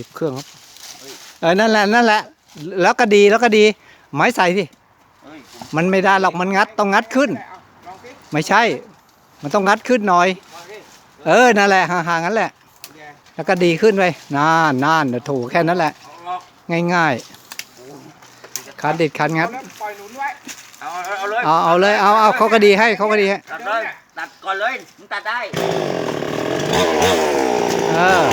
นี่เครื่องครับเออนั่นแหละนั่นแหละ แล้วก็ดีแล้วก็ดี ไม้ใส่สิเฮ้ยผมมันไม่ได้หรอกมันงัดต้องงัดขึ้นเอาลองสิไม่ใช่ มันต้องงัดขึ้นหน่อยมาสิเออนั่นแหละห่างๆนั้นแหละโอเคแล้วก็ดีขึ้นไปนานนานเดี๋ยวถูกแค่นั้นแหละเอาลองง่ายๆคันดิดคันงัดเอาแล้วปล่อยหนุนไว้เอาเอาเอาเลยเอาเอาเลยเอาเอาเขาก็ดีให้เขาก็ดีให้ตัดเลยตัดก่อนเลยมึงตัดได้เออ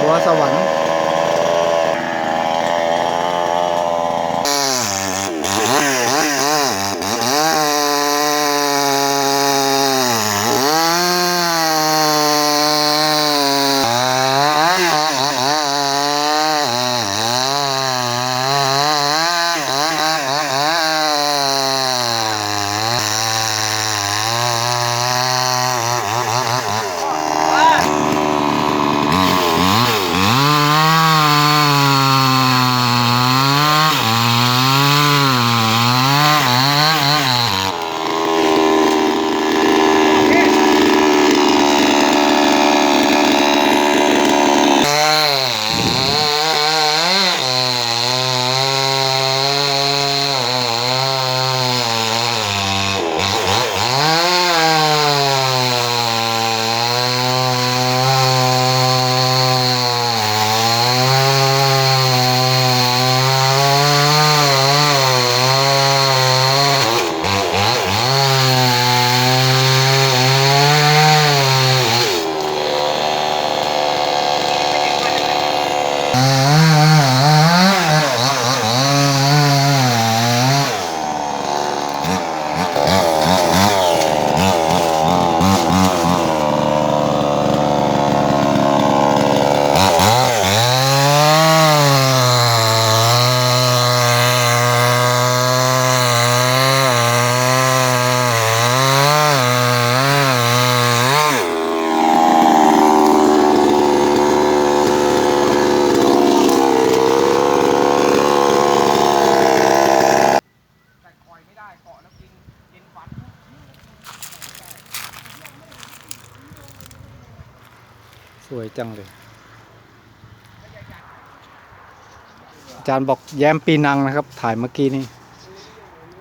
บัวสวรรค์ จารย์บอกแย้มปีนังนะครับ ถ่ายเมื่อกี้นี่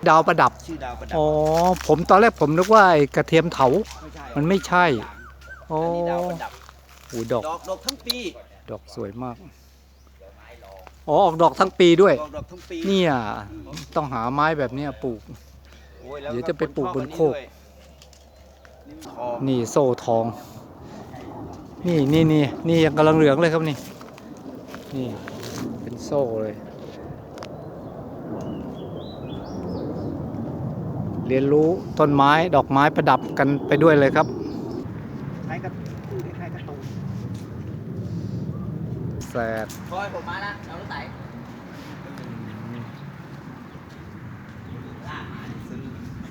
ดาวประดับ ชื่อดาวประดับอ๋อ ผมตอนแรกผมนึกว่าไอ้กระเทียมเถา ไม่ใช่มันไม่ใช่โอ้อันนี้ดาวประดับโหดอก ดอกดอกทั้งปีดอกสวยมาก อ๋อ ออกดอกทั้งปีด้วย ดอกดอกทั้งปีเนี่ย ต้องหาไม้แบบเนี้ยปลูก โอ้แล้วเดี๋ยวจะไปปลูกบนโคก นี่ทองนี่โซ่ทอง นี่นี่นี่นี่ยังกำลังเหลืองเลยครับนี่ นี่ เป็นโซ่เลย เรียนรู้ต้นไม้ดอกไม้ประดับกันไปด้วยเลยครับคล้ายกับพูดคล้ายกับตูแสดคอยผมมานะเอารถไถล่มาซื้อ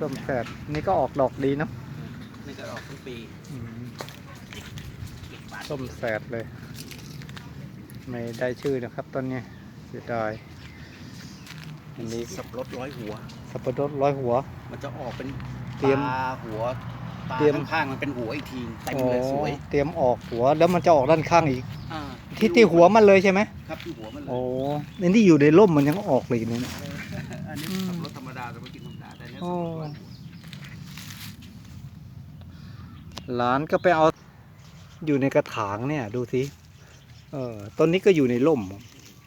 ส้มแสดนี่ก็ออกดอกดีเนะนี่ก็ออกทั้งปีส้มแสดเลย ไม่ได้ชื่อนะครับต้นนี้เสียดายอันนี้สับรถร้อยหัว สับปะรดร้อยหัว มันจะออกเป็นเตรียมตาหัวตาเตรียมข้างๆมันเป็นหัวอีกทีเต็มเลยสวยอ๋อเตรียมออกหัวแล้วมันจะออกด้านข้างอีกอ่าที่ที่หัวมันเลยใช่ไหมครับที่หัวมันเลยโอ้นี่ที่อยู่ในร่มมันยังออกเลยเนี่ยอันนี้ขับรถธรรมดาแต่ไม่กินธรรมดาแต่เนี้ยโอ้สับรถร้อยหัวหลานก็ไปเอาอยู่ในกระถางเนี่ยดูสิ เออต้นนี้ก็อยู่ในร่ม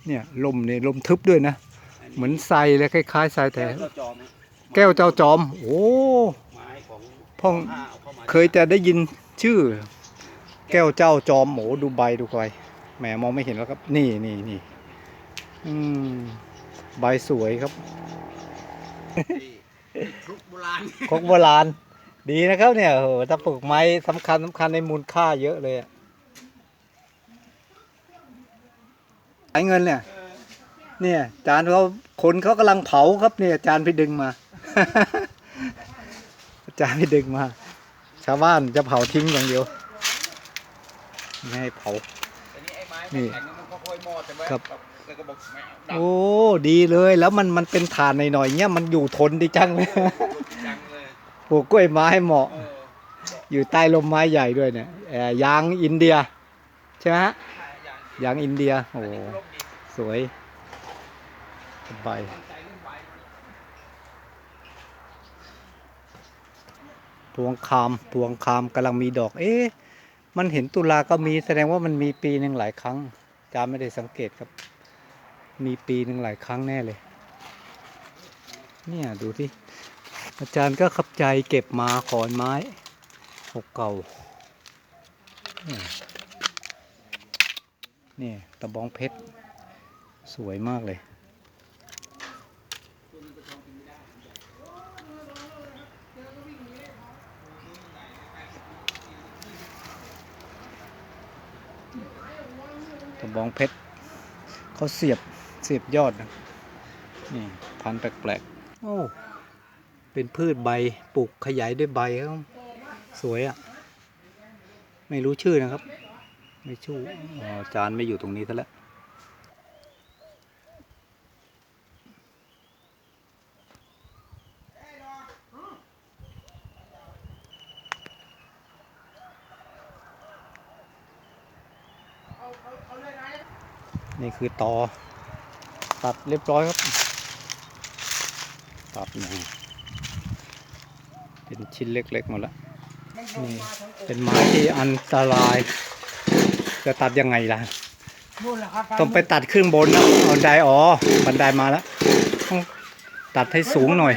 เนี่ยร่มในร่มทึบด้วยนะ เหมือนไทรเลยคล้ายๆไทรแต่แก้วเจ้าจอมนะแก้วเจ้าจอมโอ้ไม้ของพ่องห้าเอาเข้ามาเคยจะได้ยินชื่อ แก้วเจ้าจอมโหดูใบดูใบแหมมองไม่เห็นแล้วครับ นี่นี่นี่อืมใบสวยครับครุกโบราณคกโบราณ ดีนะครับเนี่ยโอ้โหถ้าปลูกไม้สำคัญสำคัญในมูลค่าเยอะเลยอะายเงินเนี่ย เนี่ยจานเขาคนเขากำลังเผาครับเนี่ยจานไปดึงมา จานไปดึงมา ชาวบ้านจะเผาทิ้งอย่างเดียว ไม่ให้เผาแต่นี่ไอ้ไม้นี่แข็งๆมันก็ค่อยมอดแต่ว่าครับแล้วก็บอกไม่เอาดับ โอ้ ดีเลย แล้วมันมันเป็นฐานหน่อยๆเงี้ยมันอยู่ทนดีจังเลยจังเลยเปลูกกล้วยไม้เหมาะเอออยู่ใต้ลมไม้ใหญ่ด้วยเนี่ยเอ่อยางอินเดีย ใช่ไหมฮะใช่อ ย่างอินเดีย โอ้โหสวยสบายตั้งใบพวงคามพวงคามกำลังมีดอก เอ๊ะ มันเห็นตุลาก็มีแสดงว่ามันมีปีหนึ่งหลายครั้งอาจารย์ไม่ได้สังเกตครับ มีปีหนึ่งหลายครั้งแน่เลย เนี่ยดูที่อาจารย์ก็ขับใจเก็บมาขอนไม้เก่าๆ นี่ตะบองเพชร สวยมากเลย ตะบองเพชรเขาเสียบเสียบยอดนะ นี่ พันแปลกๆ โอ้ เป็นพืชใบปลูกขยายด้วยใบเขาสวยอะ่ะ ไม่รู้ชื่อนะครับ ไม่ชื่อาจารย์ไม่อยู่ตรงนี้ซะแล้วนี่คือตอตัดเรียบร้อยครับ ตัดหนึ่งเป็นชิ้นเล็กๆหมดแล้วนี่เป็นไม้ที่อันตราย จะตัดยังไงล่ะนู่นแหละครับต้องไปตัดขึ้นบนนะบันไดอ๋อบันไดมาแล้วต้องตัดให้สูงหน่อย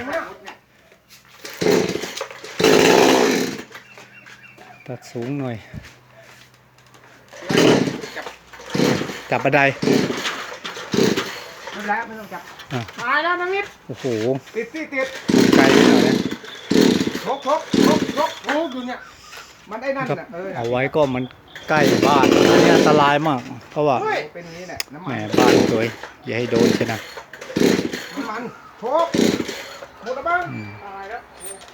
ตัดสูงหน่อย จับบันไดนั่นแหละไม่ต้องจับอะตายแล้วนังนิดโอ้โหติดสิติดไกลไปหน่อยนะทบทบทบทบโอ้อยู่เนี่ย มันไอ้นั่นครับน่ะเออเอาไว้ก็มันใกล้บ้านอันนี้อันตรายมาก เพราะว่าเฮ้ยเป็นอย่างนี้แหละน้ำแหมมันบ้านสวยอย่าให้โดนใช่นะน้ำมันทบหมดแล้วบ้างอืมตายแล้ว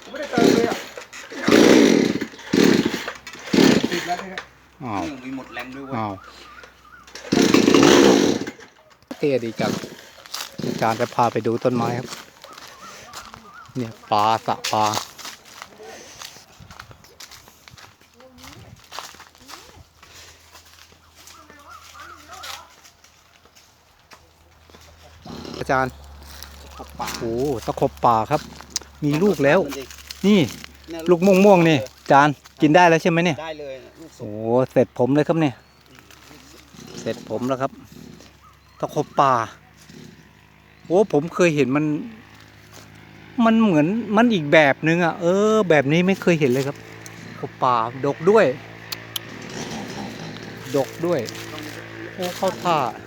กูไม่ได้เติมเลยอะติดแล้วเนี่ยอ้าวมีหมดแรงด้วยเว้ยอ้าวเท่ดีจังอาจารย์จะพาไปดูต้นไม้ครับ เนี่ยปลาสระปลา อาจารย์ขบปากโอ้ตะขบป่าครับ มีลูกแล้วมันดินี่เนี่ยลูกม่วงม่วงๆนี่อาจารย์กินได้แล้วใช่ไหมเนี่ยได้เลยนะลูกสุโอ้กเสร็จผมเลยครับเนี่ย เสร็จผมแล้วครับ ตะขบป่าโอ้ผมเคยเห็นมัน มันเหมือนมันอีกแบบนึงอะเออ แบบนี้ไม่เคยเห็นเลยครับขบป่าดกด้วย ดกด้วยโอ้เข้าท่าผมขา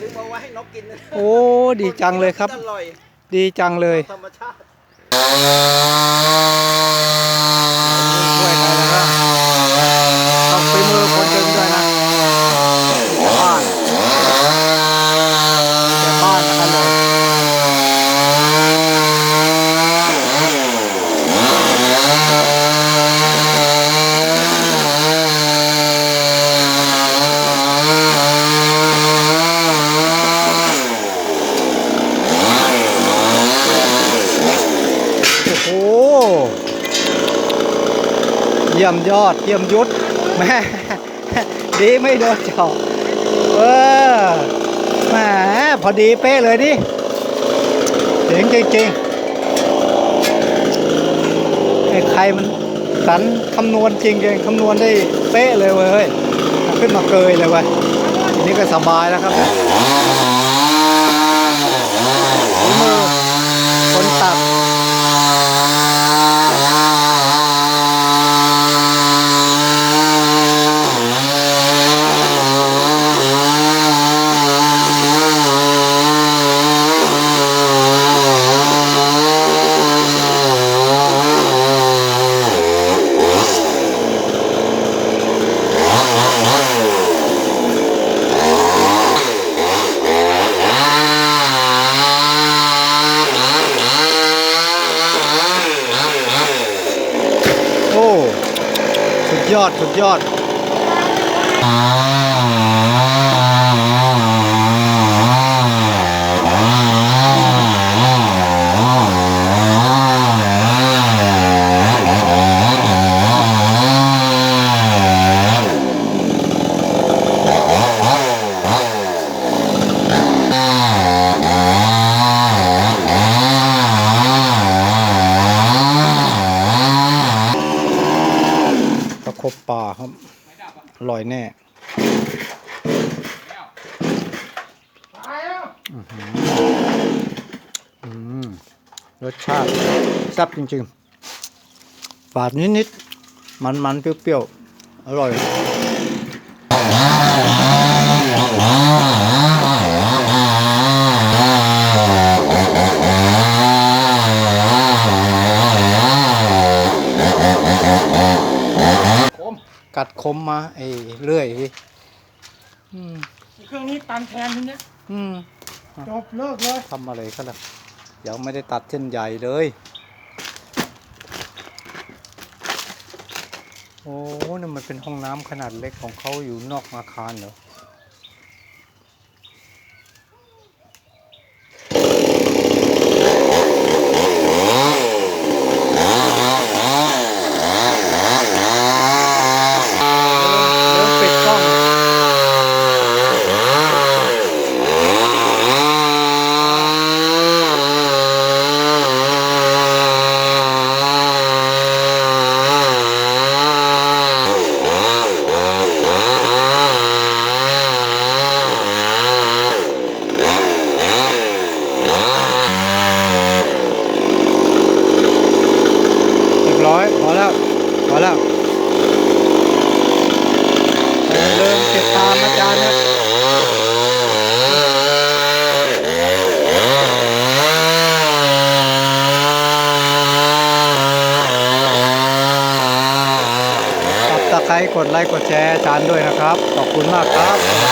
ซื้อมาไว้ให้นกกินนะโอ้ดีจังเลยครับ อร่อยดีจังเลย ธรรมชาติ ช่วยหน่อยนะครับต้องฝีมือคนดึงด้วยนะบ้านแต่บ้านกันเลย โอ้โห เยอดเยี่ยมยุทธแม่ดีไม่โดนเจาะเออแหมพอดีเป๊ะเลยนี่เจ๋งจริงๆไอ้ใครมันสันคำนวณจริงเองคำนวณได้เป๊ะเลยเว้ยขึ้นมาเกยเลยเว้ยนนี้ก็สบายแล้วครับฝีมือคนตัด โอ้ สุดย อด สุดยอด บป่าครับอร่อยแน่รสชาติแซ่บจริงๆฝาดนิดๆ มันๆ เปรี้ยวๆ อร่อย ผม กัดคมมาไอ้เลื่อยดิอืมเครื่องนี้ตันแทนทีเนี้ยอืมจบเลิกเลยทำอะไรก็แล้วยังไม่ได้ตัดเส้นใหญ่เลย โอ้นี่มันเป็นห้องน้ำขนาดเล็กของเขาอยู่นอกอาคารเหรอ เริ่มปิดกล้อง เรียบร้อย พอแล้ว พอแล้วอย่าลืมติดตามอาจารย์นะตับตะไคร้ กดไลค์กดแชร์อาจารย์ด้วยนะครับ ขอบคุณมากครับ